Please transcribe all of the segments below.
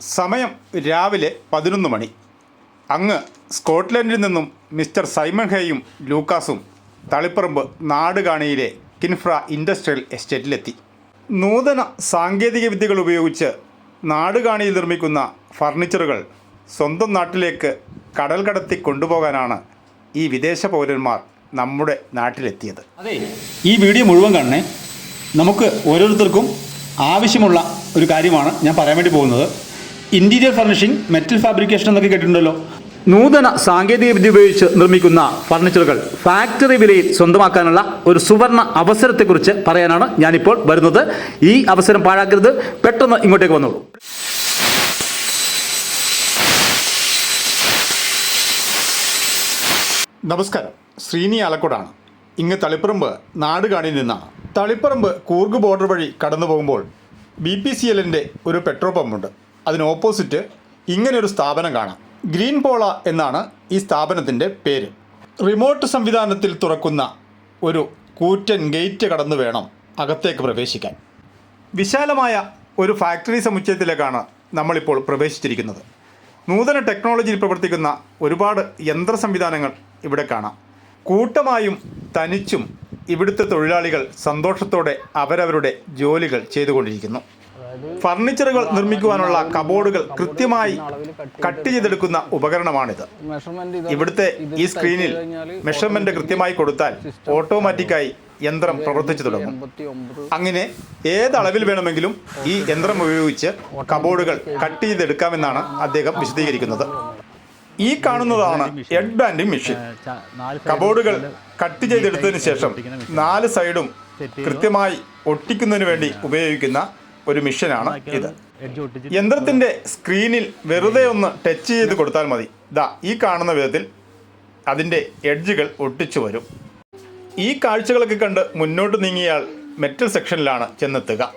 സമയം രാവിലെ പതിനൊന്ന് മണി. അങ്ങ് സ്കോട്ട്ലൻഡിൽ നിന്നും മിസ്റ്റർ സൈമൺ ഹേയും ലൂക്കാസും തളിപ്പറമ്പ് നാടുകാണിയിലെ കിൻഫ്ര ഇൻഡസ്ട്രിയൽ എസ്റ്റേറ്റിലെത്തി. നൂതന സാങ്കേതിക വിദ്യകൾ ഉപയോഗിച്ച് നാടുകാണിയിൽ നിർമ്മിക്കുന്ന ഫർണിച്ചറുകൾ സ്വന്തം നാട്ടിലേക്ക് കടൽ കടത്തി കൊണ്ടുപോകാനാണ് ഈ വിദേശ പൗരന്മാർ നമ്മുടെ നാട്ടിലെത്തിയത്. അതെ ഈ വീഡിയോ മുഴുവൻ കാണണേ. നമുക്ക് ഓരോരുത്തർക്കും ആവശ്യമുള്ള ഒരു കാര്യമാണ് ഞാൻ പറയാൻ വേണ്ടി പോകുന്നത്. ഇന്റീരിയർ ഫർണിഷിംഗ് മെറ്റൽ ഫാബ്രിക്കേഷൻ എന്നൊക്കെ കേട്ടിട്ടുണ്ടല്ലോ. നൂതന സാങ്കേതിക വിദ്യ ഉപയോഗിച്ച് നിർമ്മിക്കുന്ന ഫർണിച്ചറുകൾ ഫാക്ടറി വിലയിൽ സ്വന്തമാക്കാനുള്ള ഒരു സുവർണ അവസരത്തെക്കുറിച്ച് പറയാനാണ് ഞാനിപ്പോൾ വരുന്നത്. ഈ അവസരം പാഴാക്കരുത്. പെട്ടെന്ന് ഇങ്ങോട്ടേക്ക് വന്നോളൂ. നമസ്കാരം. ശ്രീനി ആലക്കോടാണ്. ഇങ്ങ് തളിപ്പറമ്പ് നാട് കാണി നിന്നാണ്. തളിപ്പറമ്പ് കൂർഗ് ബോർഡർ വഴി കടന്നു പോകുമ്പോൾ ബി പി സി എല്ലിന്റെ ഒരു പെട്രോൾ പമ്പുണ്ട് അതിന് ഓപ്പോസിറ്റ് ഇങ്ങനെയൊരു സ്ഥാപനം കാണാം. ഗ്രീൻ പോള എന്നാണ് ഈ സ്ഥാപനത്തിന്റെ പേര്. റിമോട്ട് സംവിധാനത്തിൽ തുറക്കുന്ന ഒരു കൂറ്റൻ ഗേറ്റ് കടന്നു വേണം അകത്തേക്ക് പ്രവേശിക്കാൻ. വിശാലമായ ഒരു ഫാക്ടറി സമുച്ചയത്തിലേക്കാണ് നമ്മളിപ്പോൾ പ്രവേശിച്ചിരിക്കുന്നത്. നൂതന ടെക്നോളജിയിൽ പ്രവർത്തിക്കുന്ന ഒരുപാട് യന്ത്ര സംവിധാനങ്ങൾ ഇവിടെ കാണാം. കൂട്ടമായും തനിച്ചും ഇവിടുത്തെ തൊഴിലാളികൾ സന്തോഷത്തോടെ അവരവരുടെ ജോലികൾ ചെയ്തുകൊണ്ടിരിക്കുന്നു. ഫർണിച്ചറുകൾ നിർമ്മിക്കുവാനുള്ള കബോർഡുകൾ കൃത്യമായി കട്ട് ചെയ്തെടുക്കുന്ന ഉപകരണമാണിത്. ഇവിടുത്തെ ഈ സ്ക്രീനിൽ മെഷർമെന്റ് കൃത്യമായി കൊടുത്താൽ ഓട്ടോമാറ്റിക്കായി യന്ത്രം പ്രവർത്തിച്ചു തുടങ്ങും. അങ്ങനെ ഏതളവിൽ വേണമെങ്കിലും ഈ യന്ത്രം ഉപയോഗിച്ച് കബോർഡുകൾ കട്ട് ചെയ്തെടുക്കാമെന്നാണ് അദ്ദേഹം വിശദീകരിക്കുന്നത്. ഈ കാണുന്നതാണ് എഡ് ബാൻഡിംഗ് മെഷീൻ കബോർഡുകൾ കട്ട് ചെയ്തെടുത്തതിന് ശേഷം നാല് സൈഡും കൃത്യമായി ഒട്ടിക്കുന്നതിന് വേണ്ടി ഉപയോഗിക്കുന്ന ഒരു മിഷനാണ് ഇത്. യന്ത്രത്തിന്റെ സ്ക്രീനിൽ വെറുതെ ഒന്ന് ടച്ച് ചെയ്ത് കൊടുത്താൽ മതി. ദാ ഈ കാണുന്ന വിധത്തിൽ അതിന്റെ എഡ്ജുകൾ ഒട്ടിച്ചു വരും. ഈ കാഴ്ചകളൊക്കെ കണ്ട് മുന്നോട്ട് നീങ്ങിയാൽ മെറ്റൽ സെക്ഷനിലാണ് ചെന്നെത്തുക.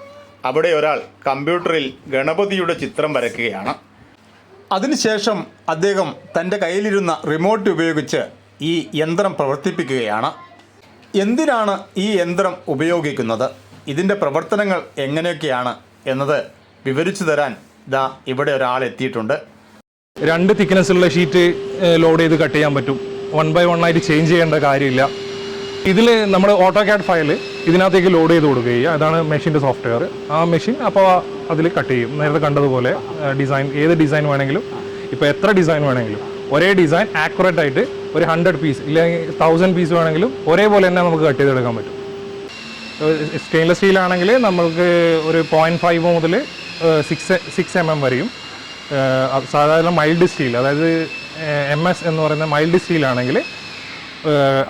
അവിടെ ഒരാൾ കമ്പ്യൂട്ടറിൽ ഗണപതിയുടെ ചിത്രം വരയ്ക്കുകയാണ്. അതിനുശേഷം അദ്ദേഹം തന്റെ കയ്യിലിരുന്ന റിമോട്ട് ഉപയോഗിച്ച് ഈ യന്ത്രം പ്രവർത്തിപ്പിക്കുകയാണ്. എന്തിനാണ് ഈ യന്ത്രം ഉപയോഗിക്കുന്നത്? ഇതിന്റെ പ്രവർത്തനങ്ങൾ എങ്ങനെയൊക്കെയാണ് എന്നത് വിവരിച്ചു തരാൻ ദാ ഇവിടെ ഒരാൾ എത്തിയിട്ടുണ്ട്. രണ്ട് തിക്നെസ്സുള്ള ഷീറ്റ് ലോഡ് ചെയ്ത് കട്ട് ചെയ്യാൻ പറ്റും. വൺ ബൈ വൺ ആയിട്ട് ചേഞ്ച് ചെയ്യേണ്ട കാര്യമില്ല. ഇതിൽ നമ്മൾ ഓട്ടോ ക്യാഡ് ഫയൽ ഇതിനകത്തേക്ക് ലോഡ് ചെയ്ത് കൊടുക്കുകയും അതാണ് മെഷീന്റെ സോഫ്റ്റ്വെയർ ആ മെഷീൻ അപ്പോൾ അതിൽ കട്ട് ചെയ്യും. നേരത്തെ കണ്ടതുപോലെ ഡിസൈൻ ഏത് ഡിസൈൻ വേണമെങ്കിലും ഇപ്പോൾ എത്ര ഡിസൈൻ വേണമെങ്കിലും ഒരേ ഡിസൈൻ ആക്യുറേറ്റ് ആയിട്ട് ഒരു ഹൺഡ്രഡ് പീസ് ഇല്ലെങ്കിൽ തൗസൻഡ് പീസ് വേണമെങ്കിലും ഒരേപോലെ തന്നെ നമുക്ക് കട്ട് ചെയ്തെടുക്കാൻ പറ്റും. സ്റ്റെയിൻലെസ് സ്റ്റീൽ ആണെങ്കിൽ നമ്മൾക്ക് ഒരു പോയിന്റ് ഫൈവ് മുതൽ സിക്സ് സിക്സ് എം എം വരെയും സാധാരണ മൈൽഡ് സ്റ്റീൽ അതായത് എം എസ് എന്ന് പറയുന്ന മൈൽഡ് സ്റ്റീൽ ആണെങ്കിൽ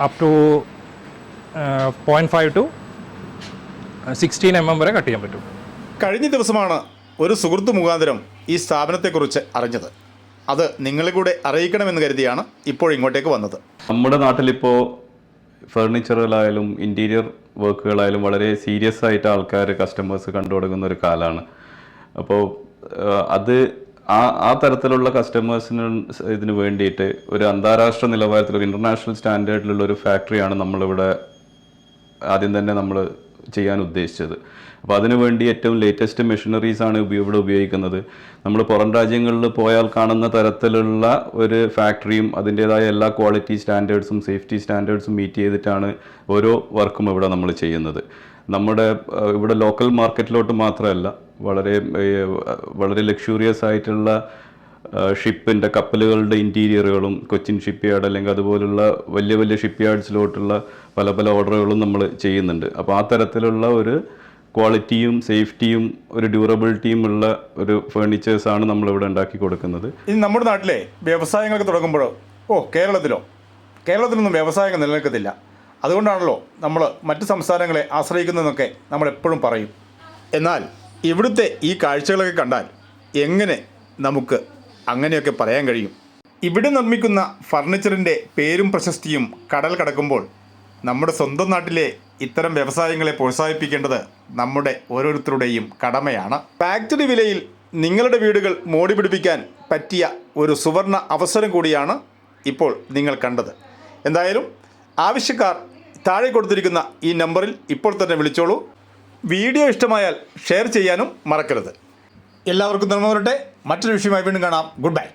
up to point five to sixteen M M വരെ കട്ട് ചെയ്യാൻ പറ്റും. കഴിഞ്ഞ ദിവസമാണ് ഒരു സുഹൃത്ത് മുഖാന്തരം ഈ സ്ഥാപനത്തെക്കുറിച്ച് അറിഞ്ഞത്. അത് നിങ്ങളെ കൂടെ അറിയിക്കണമെന്ന് കരുതിയാണ് ഇപ്പോൾ ഇങ്ങോട്ടേക്ക് വന്നത്. നമ്മുടെ നാട്ടിലിപ്പോൾ ഫർണിച്ചറുകളായാലും ഇന്റീരിയർ വർക്കുകളായാലും വളരെ സീരിയസ് ആയിട്ട് ആൾക്കാർ കസ്റ്റമേഴ്സ് കണ്ടു തുടങ്ങുന്ന ഒരു കാലമാണ് അപ്പോൾ അത് ആ ആ തരത്തിലുള്ള കസ്റ്റമേഴ്സിന് ഇതിന് വേണ്ടിയിട്ട് ഒരു അന്താരാഷ്ട്ര നിലവാരത്തിൽ ഒരു ഇന്റർനാഷണൽ സ്റ്റാൻഡേർഡിലുള്ള ഒരു ഫാക്ടറിയാണ് നമ്മളിവിടെ ആദ്യം തന്നെ നമ്മൾ ചെയ്യാൻ ഉദ്ദേശിച്ചത്. അപ്പോൾ അതിനുവേണ്ടി ഏറ്റവും ലേറ്റസ്റ്റ് മെഷീനറീസ് ആണ് ഇവിടെ ഉപയോഗിക്കുന്നത്. നമ്മൾ പുറം രാജ്യങ്ങളിൽ പോയാൽ കാണുന്ന തരത്തിലുള്ള ഒരു ഫാക്ടറിയും അതിന്റേതായ എല്ലാ ക്വാളിറ്റി സ്റ്റാൻഡേർഡ്സും സേഫ്റ്റി സ്റ്റാൻഡേർഡ്സും മീറ്റ് ചെയ്തിട്ടാണ് ഓരോ വർക്കും ഇവിടെ നമ്മൾ ചെയ്യുന്നത്. നമ്മുടെ ഇവിടെ ലോക്കൽ മാർക്കറ്റിലോട്ട് മാത്രമല്ല വളരെ വളരെ ലക്ഷൂറിയസ് ആയിട്ടുള്ള ഷിപ്പിന്റെ കപ്പലുകളുടെ ഇന്റീരിയറുകളും കൊച്ചിൻ ഷിപ്പ് യാർഡ് അല്ലെങ്കിൽ അതുപോലുള്ള വലിയ വലിയ ഷിപ്പ് യാർഡ്സിലോട്ടുള്ള പല പല ഓർഡറുകളും നമ്മൾ ചെയ്യുന്നുണ്ട്. അപ്പോൾ ആ തരത്തിലുള്ള ഒരു ക്വാളിറ്റിയും സേഫ്റ്റിയും ഒരു ഡ്യൂറബിലിറ്റിയും ഉള്ള ഒരു ഫേർണിച്ചേഴ്സാണ് നമ്മളിവിടെ ഉണ്ടാക്കി കൊടുക്കുന്നത്. ഇനി നമ്മുടെ നാട്ടിലെ വ്യവസായങ്ങളൊക്കെ തുടങ്ങുമ്പോഴോ? ഓ കേരളത്തിലോ? കേരളത്തിലൊന്നും വ്യവസായങ്ങൾ നിലനിൽക്കത്തില്ല. അതുകൊണ്ടാണല്ലോ നമ്മൾ മറ്റ് സംസ്ഥാനങ്ങളെ ആശ്രയിക്കുന്നതെന്നൊക്കെ നമ്മൾ എപ്പോഴും പറയും. എന്നാൽ ഇവിടുത്തെ ഈ കാഴ്ചകളൊക്കെ കണ്ടാൽ എങ്ങനെ നമുക്ക് അങ്ങനെയൊക്കെ പറയാൻ കഴിയും. ഇവിടെ നിർമ്മിക്കുന്ന ഫർണിച്ചറിന്റെ പേരും പ്രശസ്തിയും കടൽ കടക്കുമ്പോൾ നമ്മുടെ സ്വന്തം നാട്ടിലെ ഇത്തരം വ്യവസായങ്ങളെ പ്രോത്സാഹിപ്പിക്കേണ്ടത് നമ്മുടെ ഓരോരുത്തരുടെയും കടമയാണ്. ഫാക്ടറി വിലയിൽ നിങ്ങളുടെ വീടുകൾ മോടി പിടിപ്പിക്കാൻ പറ്റിയ ഒരു സുവർണ അവസരം കൂടിയാണ് ഇപ്പോൾ നിങ്ങൾ കണ്ടത്. എന്തായാലും ആവശ്യക്കാർ താഴെ കൊടുത്തിരിക്കുന്ന ഈ നമ്പറിൽ ഇപ്പോൾ തന്നെ വിളിച്ചോളൂ. വീഡിയോ ഇഷ്ടമായാൽ ഷെയർ ചെയ്യാനും മറക്കരുത്. എല്ലാവർക്കും നന്മ വരട്ടെ. മറ്റൊരു വിഷയമായി വീണ്ടും കാണാം. Good bye